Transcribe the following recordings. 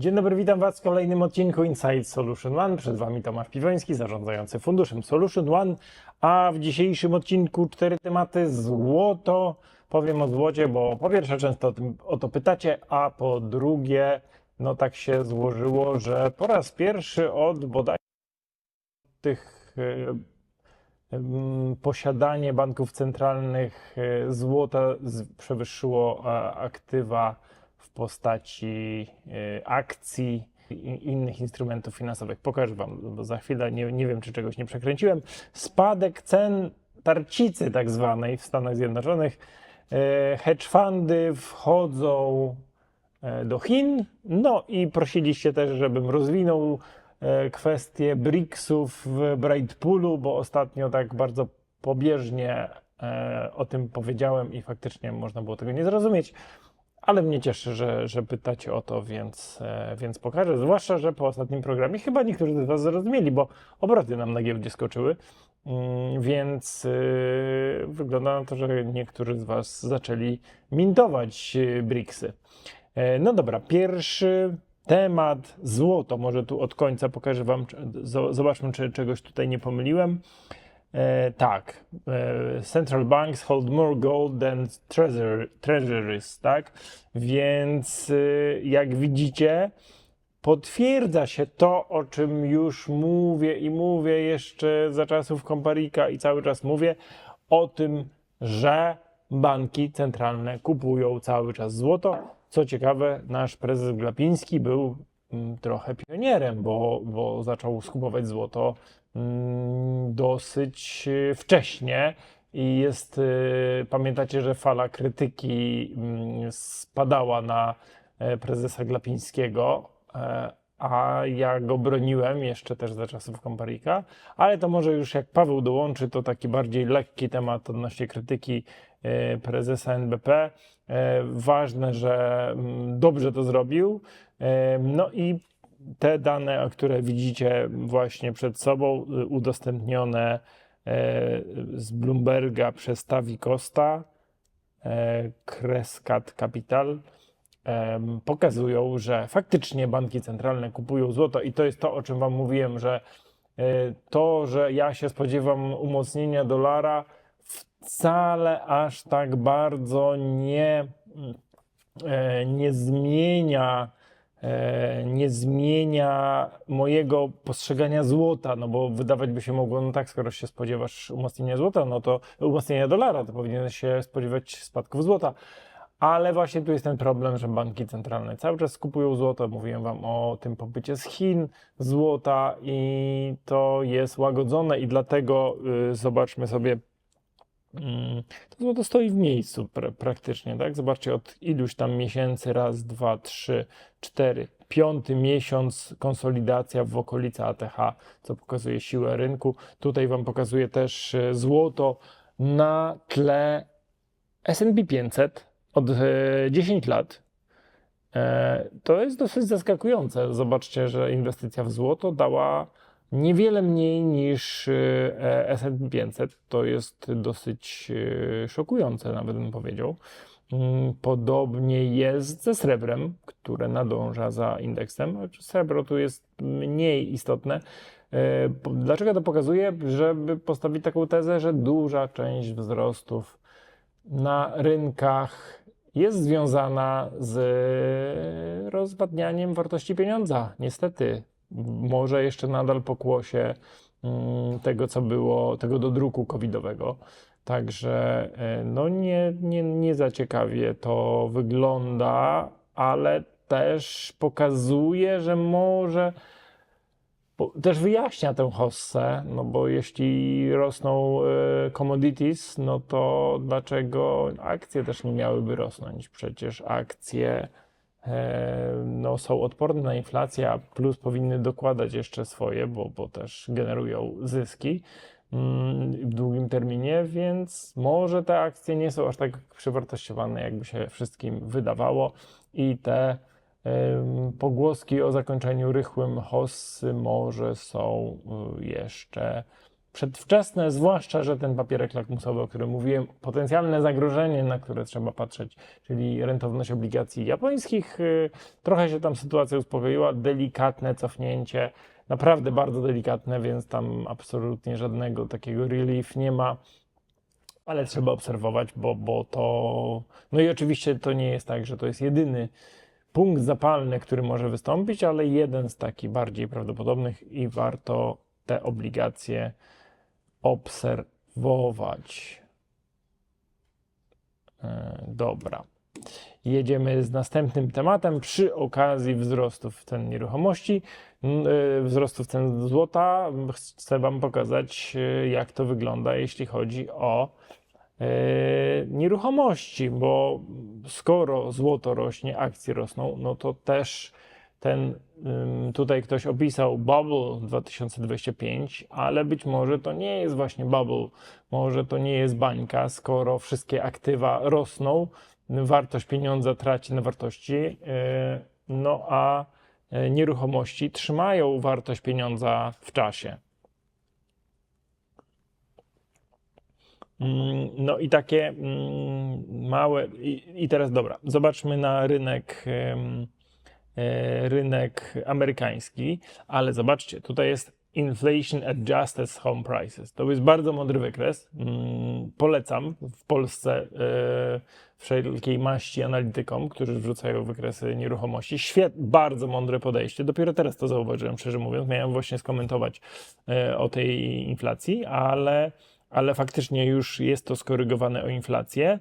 Dzień dobry, witam Was w kolejnym odcinku Inside Solution One. Przed Wami Tomasz Piwoński, zarządzający funduszem Solution One. A w dzisiejszym odcinku cztery tematy złoto. Powiem o złocie, bo po pierwsze często o, tym, o to pytacie, a po drugie, no tak się złożyło, że po raz pierwszy od bodaj tych e, posiadanie banków centralnych e, złota przewyższyło e, aktywa w postaci e, akcji i innych instrumentów finansowych. Pokażę Wam, bo za chwilę nie, nie wiem, czy czegoś nie przekręciłem. Spadek cen tarcicy tak zwanej w Stanach Zjednoczonych. E, Hedge fundy wchodzą e, do Chin. No i prosiliście też, żebym rozwinął kwestię BRICS-ów w Brightpoolu, bo ostatnio tak bardzo pobieżnie o tym powiedziałem i faktycznie można było tego nie zrozumieć. Ale mnie cieszy, że, że pytacie o to, więc, e, więc pokażę. Zwłaszcza, że po ostatnim programie chyba niektórzy z Was zrozumieli, bo obroty nam na giełdzie skoczyły. Mm, Więc y, wygląda na to, że niektórzy z Was zaczęli mintować y, BRICSy. E, No dobra, pierwszy temat złoto. Może tu od końca pokażę Wam, zobaczmy, czy czegoś tutaj nie pomyliłem. E, tak, e, central banks hold more gold than treasuries, tak? Więc y, jak widzicie, potwierdza się to, o czym już mówię i mówię jeszcze za czasów Komparika i cały czas mówię o tym, że banki centralne kupują cały czas złoto. Co ciekawe, nasz prezes Glapiński był trochę pionierem, bo, bo zaczął skupować złoto mm, dosyć y, wcześnie. I jest, y, pamiętacie, że fala krytyki mm, spadała na e, prezesa Glapińskiego, e, a ja go broniłem jeszcze też za czasów Komparika, ale to może już jak Paweł dołączy, to taki bardziej lekki temat odnośnie krytyki prezesa NBP. E, Ważne, że mm, dobrze to zrobił. E, No i te dane, które widzicie właśnie przed sobą, y, udostępnione e, z Bloomberga przez Tavi Costa, e, Crescat Capital, pokazują, że faktycznie banki centralne kupują złoto i to jest to, o czym Wam mówiłem, że e, to, że ja się spodziewam umocnienia dolara, wcale aż tak bardzo nie, e, nie zmienia e, nie zmienia mojego postrzegania złota, no bo wydawać by się mogło, no tak, skoro się spodziewasz umocnienia złota, no to umocnienia dolara, to powinieneś się spodziewać spadków złota. Ale właśnie tu jest ten problem, że banki centralne cały czas kupują złoto. Mówiłem Wam o tym popycie z Chin złota i to jest łagodzone i dlatego y, zobaczmy sobie To złoto stoi w miejscu pra praktycznie, tak? Zobaczcie, od iluś tam miesięcy, raz, dwa, trzy, cztery, piąty miesiąc konsolidacja w okolicy ATH, co pokazuje siłę rynku. Tutaj Wam pokazuję też e, złoto na tle S&P 500 od e, 10 lat. E, To jest dosyć zaskakujące. Zobaczcie, że inwestycja w złoto dała niewiele mniej niż e, S&P 500. To jest dosyć e, szokujące, nawet bym powiedział. Mm, Podobnie jest ze srebrem, które nadąża za indeksem. Srebro tu jest mniej istotne. E, Dlaczego to pokazuje? Żeby postawić taką tezę, że duża część wzrostów na rynkach jest związana z rozwadnianiem wartości pieniądza. Niestety, może jeszcze nadal pokłosie mm, tego, co było, tego dodruku covidowego. Także e, no nie, nie, nie za ciekawie to wygląda, ale też pokazuje, że może też wyjaśnia tę hossę, no bo jeśli rosną e, commodities, no to dlaczego akcje też nie miałyby rosnąć? Przecież akcje no, są odporne na inflację, a plus powinny dokładać jeszcze swoje, bo, bo też generują zyski mm, w długim terminie, więc może te akcje nie są aż tak przewartościowane, jakby się wszystkim wydawało. I te Pogłoski o zakończeniu rychłym hossy może są y, jeszcze przedwczesne, zwłaszcza, że ten papierek lakmusowy, o którym mówiłem, potencjalne zagrożenie, na które trzeba patrzeć, czyli rentowność obligacji japońskich, y, trochę się tam sytuacja uspokoiła, delikatne cofnięcie, naprawdę bardzo delikatne, więc tam absolutnie żadnego takiego relief nie ma. Ale trzeba obserwować, bo, bo to. No i oczywiście to nie jest tak, że to jest jedyny punkt zapalny, który może wystąpić, ale jeden z takich bardziej prawdopodobnych i warto te obligacje obserwować. E, Dobra. Jedziemy z następnym tematem. Przy okazji wzrostów cen nieruchomości, e, wzrostów cen złota, chcę Wam pokazać, e, jak to wygląda, jeśli chodzi o nieruchomości, bo skoro złoto rośnie, akcje rosną, no to też ten, tutaj ktoś opisał bubble 2025, ale być może to nie jest właśnie bubble, może to nie jest bańka, skoro wszystkie aktywa rosną, wartość pieniądza traci na wartości, yy, no a yy, nieruchomości trzymają wartość pieniądza w czasie. Mm, No i takie mm, małe. I, teraz dobra, zobaczmy na rynek, rynek amerykański, ale zobaczcie, tutaj jest Inflation Adjusted Home Prices. To jest bardzo mądry wykres. Mm, Polecam w Polsce e, wszelkiej maści analitykom, którzy wrzucają wykresy nieruchomości. Świet, bardzo mądre podejście. Dopiero teraz to zauważyłem, szczerze mówiąc. Miałem właśnie skomentować e, o tej inflacji, ale ale faktycznie już jest to skorygowane o inflację,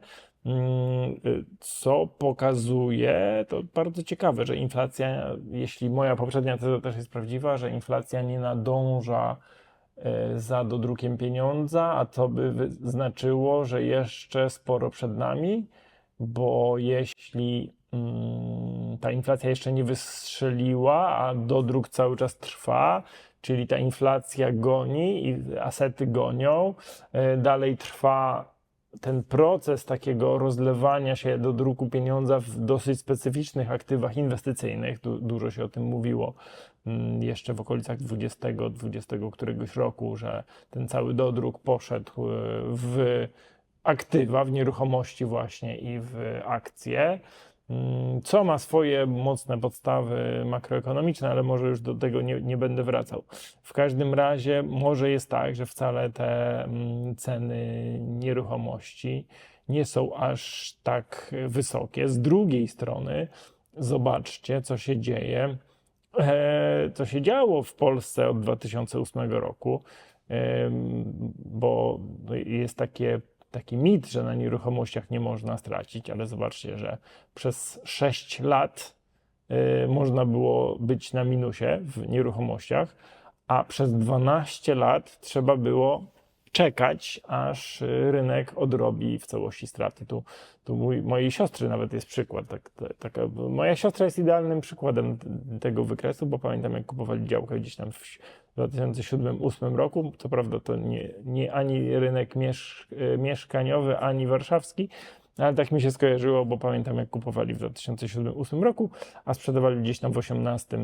co pokazuje, to bardzo ciekawe, że inflacja, jeśli moja poprzednia teza też jest prawdziwa, że inflacja nie nadąża e, za dodrukiem pieniądza, a to by znaczyło, że jeszcze sporo przed nami, bo jeśli mm, ta inflacja jeszcze nie wystrzeliła, a dodruk cały czas trwa, czyli ta inflacja goni i asety gonią, e, dalej trwa ten proces takiego rozlewania się do druku pieniądza w dosyć specyficznych aktywach inwestycyjnych. Du dużo się o tym mówiło mm, jeszcze w okolicach 20, 20 któregoś roku, że ten cały dodruk poszedł e, w aktywa, w nieruchomości właśnie i w akcje. Mm, Co ma swoje mocne podstawy makroekonomiczne, ale może już do tego nie, nie będę wracał. W każdym razie może jest tak, że wcale te mm, ceny nieruchomości nie są aż tak wysokie. Z drugiej strony, zobaczcie, co się dzieje, e, co się działo w Polsce od 2008 roku, bo jest takie, taki mit, że na nieruchomościach nie można stracić, ale zobaczcie, że przez 6 lat y, można było być na minusie w nieruchomościach, a przez 12 lat trzeba było czekać, aż rynek odrobi w całości straty. Tu, tu mój, mojej siostry nawet jest przykład. Tak, ta- taka, moja siostra jest idealnym przykładem tego wykresu, bo pamiętam, jak kupowali działkę gdzieś tam w 2007-2008 roku. Co prawda to nie, nie ani rynek miesz, mieszkaniowy, ani warszawski, ale tak mi się skojarzyło, bo pamiętam, jak kupowali w 2007-2008 roku, a sprzedawali gdzieś tam w 2018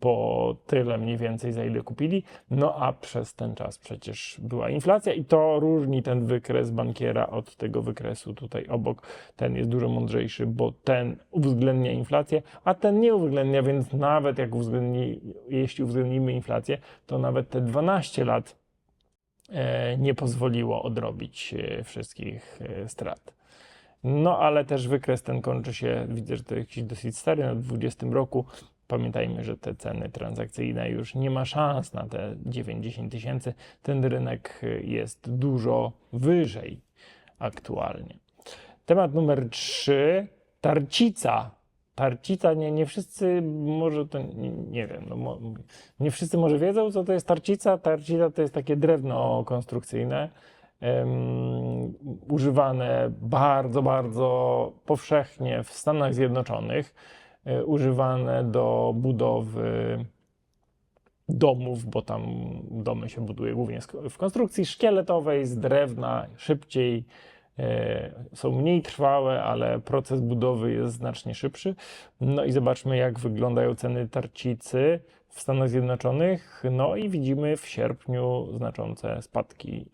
po tyle mniej więcej, za ile kupili. No a przez ten czas przecież była inflacja i to różni ten wykres bankiera od tego wykresu tutaj obok. Ten jest dużo mądrzejszy, bo ten uwzględnia inflację, a ten nie uwzględnia, więc nawet jak uwzględni, jeśli uwzględnimy inflację, to nawet te 12 lat e, nie pozwoliło odrobić e, wszystkich e, strat. No, ale też wykres ten kończy się, widzę, że to jakiś dosyć stary, na 20 roku. Pamiętajmy, że te ceny transakcyjne już nie ma szans na te 9-10 tysięcy. Ten rynek jest dużo wyżej aktualnie. Temat numer 3. Tarcica. Tarcica, nie, nie wszyscy może to, nie, nie wiem, no, nie wszyscy może wiedzą, co to jest tarcica. Tarcica to jest takie drewno konstrukcyjne em, używane bardzo, bardzo powszechnie w Stanach Zjednoczonych, e, używane do budowy domów, bo tam domy się buduje głównie w konstrukcji szkieletowej, z drewna, szybciej, e, są mniej trwałe, ale proces budowy jest znacznie szybszy. No i zobaczmy, jak wyglądają ceny tarcicy w Stanach Zjednoczonych, no i widzimy w sierpniu znaczące spadki.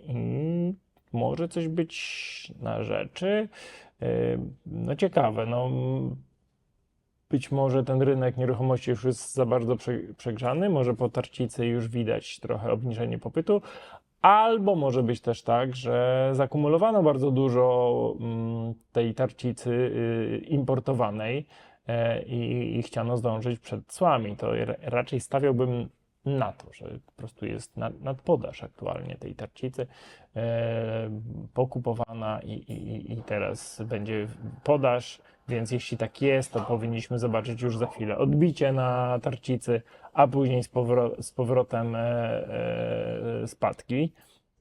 Może coś być na rzeczy. Yy, No ciekawe, no być może ten rynek nieruchomości już jest za bardzo prze- przegrzany, może po tarcicy już widać trochę obniżenie popytu, albo może być też tak, że zakumulowano bardzo dużo mm, tej tarcicy y, importowanej e, i, i chciano zdążyć przed cłami. To raczej stawiałbym na to, że po prostu jest nad, nadpodaż aktualnie tej tarcicy e, pokupowana i, i, i teraz będzie podaż, więc jeśli tak jest, to powinniśmy zobaczyć już za chwilę odbicie na tarcicy, a później z, powro- z powrotem e, e, spadki.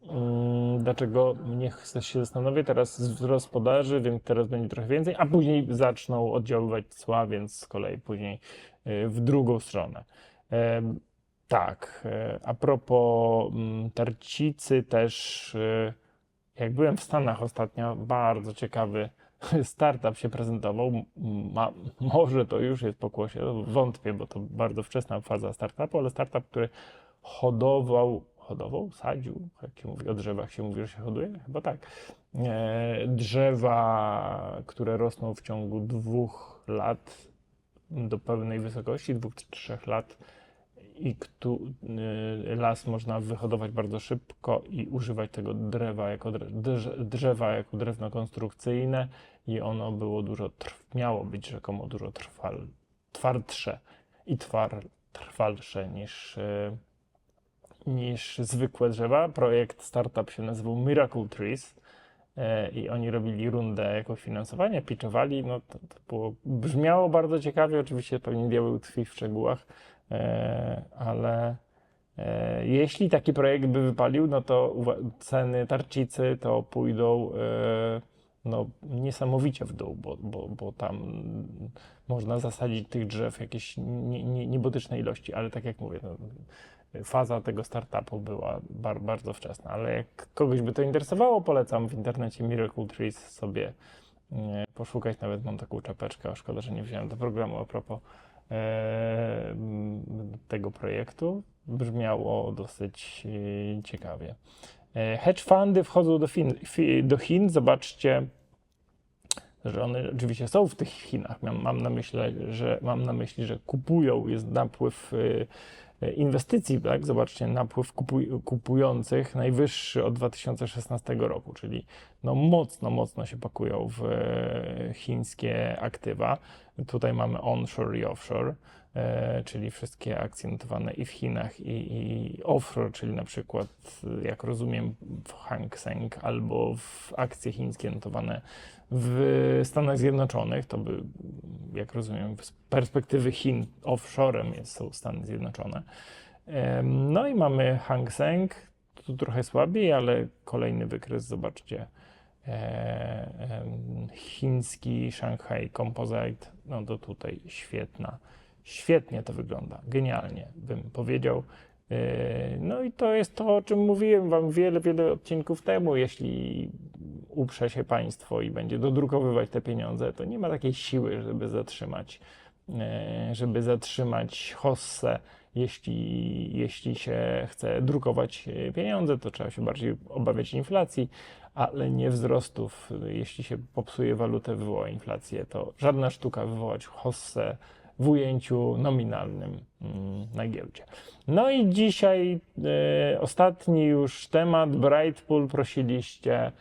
Mm, Dlaczego nie chcę się zastanowię, teraz wzrost podaży, więc teraz będzie trochę więcej, a później zaczną oddziaływać cła, więc z kolei później y, w drugą stronę. Tak, e, a propos mm, tarcicy też, e, jak byłem w Stanach ostatnio, bardzo ciekawy startup się prezentował. Ma, może to już jest pokłosie, wątpię, bo to bardzo wczesna faza startupu, ale startup, który hodował, hodował, sadził, jak się mówi, o drzewach się mówi, że się hoduje? Chyba tak. E, drzewa, które rosną w ciągu dwóch lat do pełnej wysokości, dwóch trzech lat i ktu, y, las można wyhodować bardzo szybko i używać tego drzewa jako, drzewa jako drewno konstrukcyjne i ono było dużo, miało być rzekomo dużo trwal, twardsze i twar, trwalsze niż, y, niż zwykłe drzewa. Projekt startup się nazywał Miracle Trees e, i oni robili rundę jako finansowania, pitchowali, no to, to było, brzmiało bardzo ciekawie, oczywiście pewnie diabeł tkwi w szczegółach, e, ale e, jeśli taki projekt by wypalił, no to ceny tarcicy to pójdą no, niesamowicie w dół, bo, bo, bo tam można zasadzić tych drzew jakieś nie, nie, niebotyczne ilości, ale tak jak mówię, no, faza tego startupu była bar, bardzo wczesna, ale jak kogoś by to interesowało, polecam w internecie Miracle Trees sobie e, poszukać, nawet mam taką czapeczkę, szkoda, że nie wziąłem do programu a propos e, tego projektu. Brzmiało dosyć e, ciekawie. E, Hedge fundy wchodzą do, fin, fi, do Chin. Zobaczcie, że one oczywiście są w tych Chinach. Mam, mam, na, myśli, że, mam na myśli, że kupują, jest napływ inwestycji, tak? Zobaczcie, napływ kupuj, kupujących najwyższy od 2016 roku, czyli no mocno, mocno się pakują w e, chińskie aktywa. Tutaj mamy onshore i offshore, e, czyli wszystkie akcje notowane i w Chinach, i, i offshore, czyli na przykład, jak rozumiem, w Hang Seng albo w akcje chińskie notowane w Stanach Zjednoczonych. To by, jak rozumiem, z perspektywy Chin offshorem jest, są Stany Zjednoczone. No i mamy Hang Seng, tu trochę słabiej, ale kolejny wykres, zobaczcie. E, chiński Shanghai Composite, no to tutaj świetna, świetnie to wygląda, genialnie bym powiedział. E, No i to jest to, o czym mówiłem Wam wiele, wiele odcinków temu. Jeśli uprze się państwo i będzie dodrukowywać te pieniądze, to nie ma takiej siły, żeby zatrzymać, e, żeby zatrzymać hossę. Jeśli, jeśli się chce drukować e, pieniądze, to trzeba się bardziej obawiać inflacji, ale nie wzrostów. Jeśli się popsuje walutę, wywoła inflację, to żadna sztuka wywołać hossę w ujęciu nominalnym mm, na giełdzie. No i dzisiaj e, ostatni już temat. Brightpool prosiliście,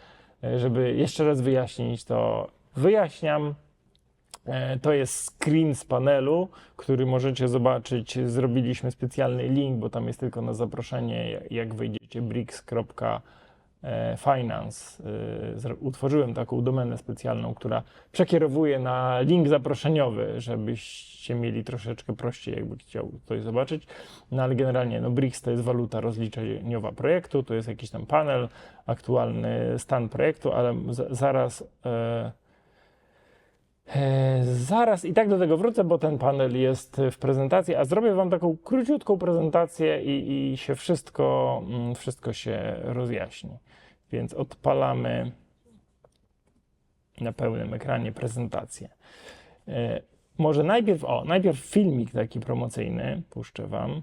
e, żeby jeszcze raz wyjaśnić to. Wyjaśniam. E, To jest screen z panelu, który możecie zobaczyć. Zrobiliśmy specjalny link, bo tam jest tylko na zaproszenie. Jak wejdziecie bricks.finance, e, zro- utworzyłem taką domenę specjalną, która przekierowuje na link zaproszeniowy, żebyście mieli troszeczkę prościej, jakby chciał ktoś zobaczyć. No ale generalnie no, BRICS to jest waluta rozliczeniowa projektu, to jest jakiś tam panel, aktualny stan projektu, ale zaraz. E, E, Zaraz i tak do tego wrócę, bo ten panel jest w prezentacji, a zrobię Wam taką króciutką prezentację i, i się wszystko, mm, wszystko się rozjaśni. Więc odpalamy na pełnym ekranie prezentację. E, może najpierw, o, najpierw filmik taki promocyjny, puszczę wam.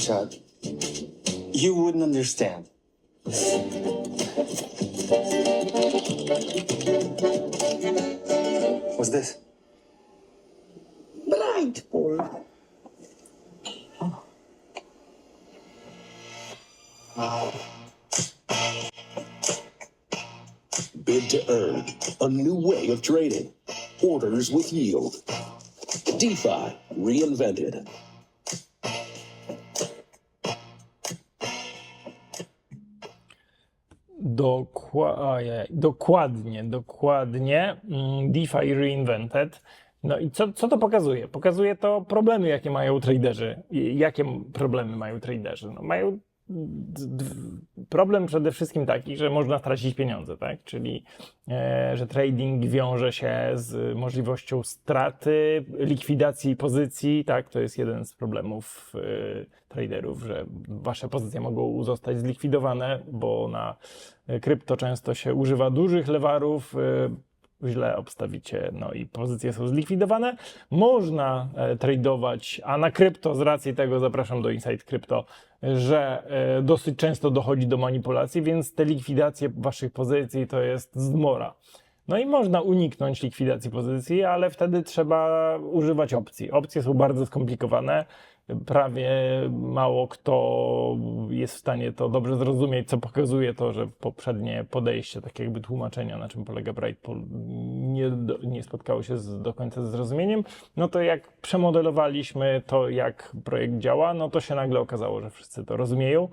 doing? Bobcat. You wouldn't understand. What's this? Bright Paul. Bid to earn. A new way of trading. Orders with yield. DeFi reinvented. Dokła- ojej, dokładnie, dokładnie. Mm, DeFi Reinvented. No i co, co to pokazuje? Pokazuje to problemy, jakie mają traderzy. Jakie problemy mają traderzy? No mają problem przede wszystkim taki, że można stracić pieniądze, tak? Czyli, e, że trading wiąże się z możliwością straty, likwidacji pozycji, tak? To jest jeden z problemów e, traderów, że wasze pozycje mogą zostać zlikwidowane, bo na e, krypto często się używa dużych lewarów, źle obstawicie, no i pozycje są zlikwidowane. Można e, tradować, a na krypto z racji tego zapraszam do Inside Crypto, że e, dosyć często dochodzi do manipulacji, więc te likwidacje waszych pozycji to jest zmora. No i można uniknąć likwidacji pozycji, ale wtedy trzeba używać opcji. Opcje są bardzo skomplikowane. Prawie mało kto jest w stanie to dobrze zrozumieć, co pokazuje to, że poprzednie podejście, tak jakby tłumaczenia, na czym polega Brightpool, nie, nie spotkało się z, do końca ze zrozumieniem. No to jak przemodelowaliśmy to, jak projekt działa, no to się nagle okazało, że wszyscy to rozumieją.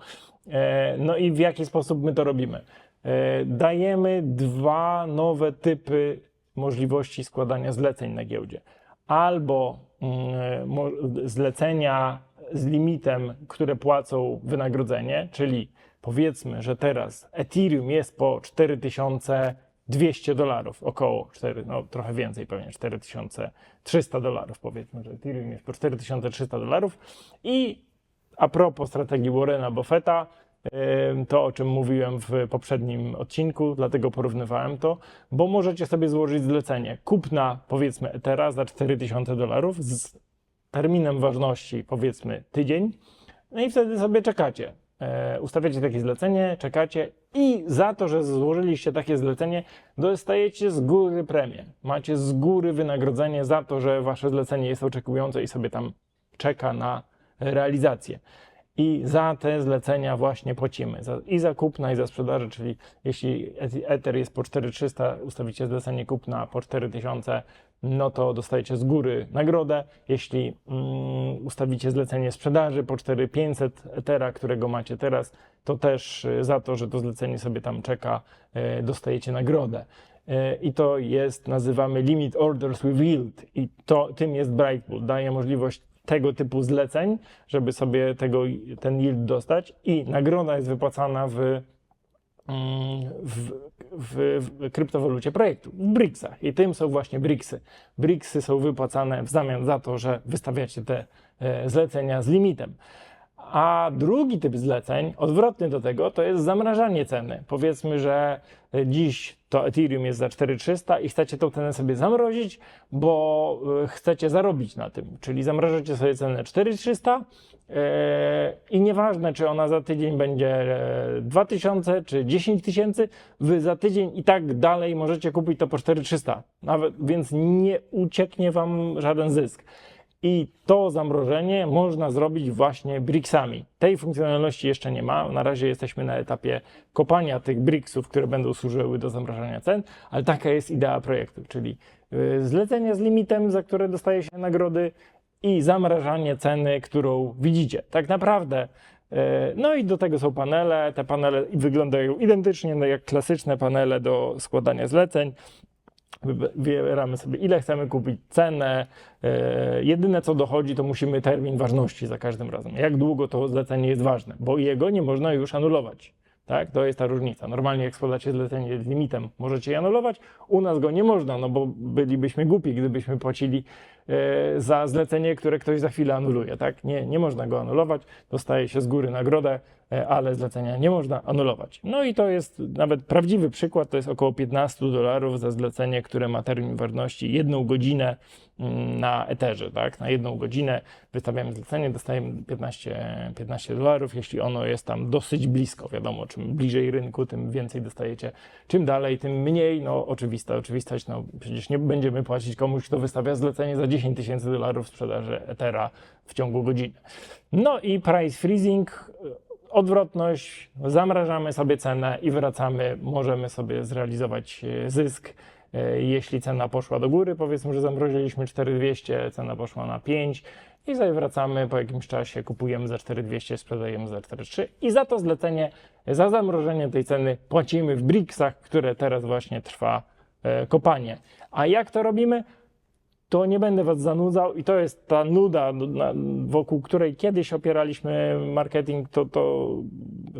E, No i w jaki sposób my to robimy? E, Dajemy dwa nowe typy możliwości składania zleceń na giełdzie. Albo zlecenia z limitem, które płacą wynagrodzenie, czyli powiedzmy, że teraz Ethereum jest po 4200 dolarów, około 4, no trochę więcej pewnie, 4300 dolarów powiedzmy, że Ethereum jest po 4300 dolarów. I a propos strategii Warrena Buffetta, to o czym mówiłem w poprzednim odcinku, dlatego porównywałem to, bo możecie sobie złożyć zlecenie kupna powiedzmy Ethera za 4000 dolarów z terminem ważności powiedzmy tydzień, no i wtedy sobie czekacie. E, ustawiacie takie zlecenie, czekacie i za to, że złożyliście takie zlecenie, dostajecie z góry premię. Macie z góry wynagrodzenie za to, że wasze zlecenie jest oczekujące i sobie tam czeka na realizację. I za te zlecenia właśnie płacimy. I za kupna, i za sprzedaży, czyli jeśli Ether jest po 4300, ustawicie zlecenie kupna po 4000, no to dostajecie z góry nagrodę. Jeśli mm, ustawicie zlecenie sprzedaży po 4500 Ethera, którego macie teraz, to też y, za to, że to zlecenie sobie tam czeka, y, dostajecie nagrodę. Y, I to jest, nazywamy Limit Orders with Yield. I to, tym jest Brightpool. Daje możliwość tego typu zleceń, żeby sobie tego, ten yield dostać i nagroda jest wypłacana w, mm, w, w, w kryptowalucie projektu, w BRICSach. I tym są właśnie BRICSy. BRICSy są wypłacane w zamian za to, że wystawiacie te e, zlecenia z limitem. A drugi typ zleceń, odwrotny do tego, to jest zamrażanie ceny. Powiedzmy, że e, dziś to Ethereum jest za 4300 i chcecie tą cenę sobie zamrozić, bo e, chcecie zarobić na tym. Czyli zamrażacie sobie cenę 4300 e, i nieważne, czy ona za tydzień będzie e, 2000 czy 10 tysięcy, wy za tydzień i tak dalej możecie kupić to po 4300. Nawet, więc nie ucieknie wam żaden zysk. I to zamrożenie można zrobić właśnie bricksami. Tej funkcjonalności jeszcze nie ma. Na razie jesteśmy na etapie kopania tych bricksów, które będą służyły do zamrażania cen, ale taka jest idea projektu, czyli y, zlecenia z limitem, za które dostaje się nagrody i zamrażanie ceny, którą widzicie. Tak naprawdę. e, No i do tego są panele. Te panele wyglądają identycznie no jak klasyczne panele do składania zleceń. Wyb- Wybieramy sobie, ile chcemy kupić, cenę. E, jedyne co dochodzi, to musimy termin ważności za każdym razem. Jak długo to zlecenie jest ważne, bo jego nie można już anulować. Tak? To jest ta różnica. Normalnie jak składacie zlecenie z limitem, możecie je anulować. U nas go nie można, no bo bylibyśmy głupi, gdybyśmy płacili za zlecenie, które ktoś za chwilę anuluje. Tak? Nie, nie można go anulować. Dostaje się z góry nagrodę, e, ale zlecenia nie można anulować. No i to jest nawet prawdziwy przykład, to jest około 15 dolarów za zlecenie, które ma termin ważności jedną godzinę mm, na Etherze, tak? Na jedną godzinę wystawiamy zlecenie, dostajemy 15, 15 dolarów, jeśli ono jest tam dosyć blisko, wiadomo, czym bliżej rynku, tym więcej dostajecie, czym dalej, tym mniej, no oczywista oczywistość, no przecież nie będziemy płacić komuś, kto wystawia zlecenie za 10 tysięcy dolarów sprzedaży Ethera w ciągu godziny. No i price freezing, odwrotność, zamrażamy sobie cenę i wracamy, możemy sobie zrealizować e, zysk. E, Jeśli cena poszła do góry, powiedzmy, że zamroziliśmy 4200, cena poszła na 5 i sobie wracamy po jakimś czasie, kupujemy za 4200, sprzedajemy za 43 i za to zlecenie, za zamrożenie tej ceny płacimy w BRICS-ach, które teraz właśnie trwa e, kopanie. A jak to robimy? To nie będę Was zanudzał i to jest ta nuda, wokół której kiedyś opieraliśmy marketing, to, to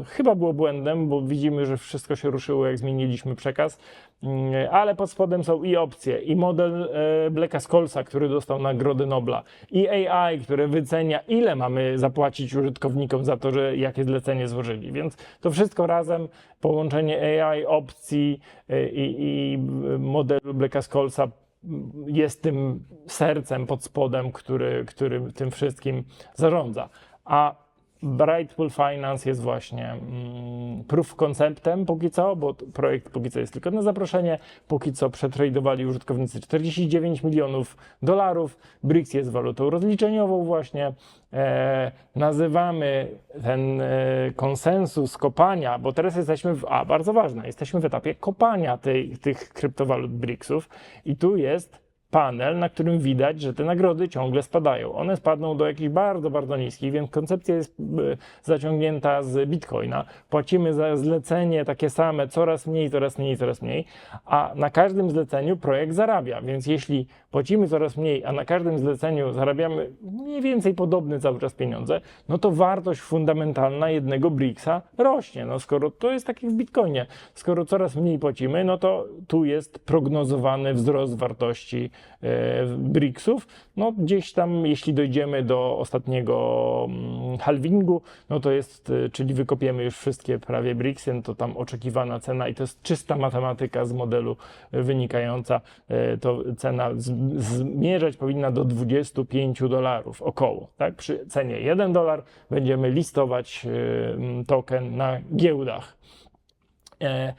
chyba było błędem, bo widzimy, że wszystko się ruszyło, jak zmieniliśmy przekaz, Mm, ale pod spodem są i opcje, i model e, Blacka Skolsa, który dostał Nagrodę Nobla, i AI, które wycenia, ile mamy zapłacić użytkownikom za to, że jakie zlecenie złożyli. Więc to wszystko razem, połączenie AI, opcji e, i, i modelu Blacka Skolsa jest tym sercem pod spodem, który, który tym wszystkim zarządza. A Brightpool Finance jest właśnie mm, proof conceptem póki co, bo projekt póki co jest tylko na zaproszenie. Póki co przetradowali użytkownicy 49 milionów dolarów. BRICS jest walutą rozliczeniową właśnie. E, nazywamy ten e, konsensus kopania, bo teraz jesteśmy w, a bardzo ważne, jesteśmy w etapie kopania tej, tych kryptowalut BRICSów i tu jest panel, na którym widać, że te nagrody ciągle spadają. One spadną do jakichś bardzo, bardzo niskich, więc koncepcja jest y, zaciągnięta z Bitcoina. Płacimy za zlecenie takie same, coraz mniej, coraz mniej, coraz mniej, a na każdym zleceniu projekt zarabia, więc jeśli płacimy coraz mniej, a na każdym zleceniu zarabiamy mniej więcej podobne cały czas pieniądze, no to wartość fundamentalna jednego BRICS-a rośnie. No skoro to jest tak jak w Bitcoinie, skoro coraz mniej płacimy, no to tu jest prognozowany wzrost wartości BRICS-ów. No gdzieś tam, jeśli dojdziemy do ostatniego mm, halvingu, no to jest, e, czyli wykopiemy już wszystkie prawie BRICS-y, no to tam oczekiwana cena i to jest czysta matematyka z modelu e, wynikająca, e, to cena zmierzać powinna do 25 dolarów około. Tak? Przy cenie 1 dolar będziemy listować e, token na giełdach. E,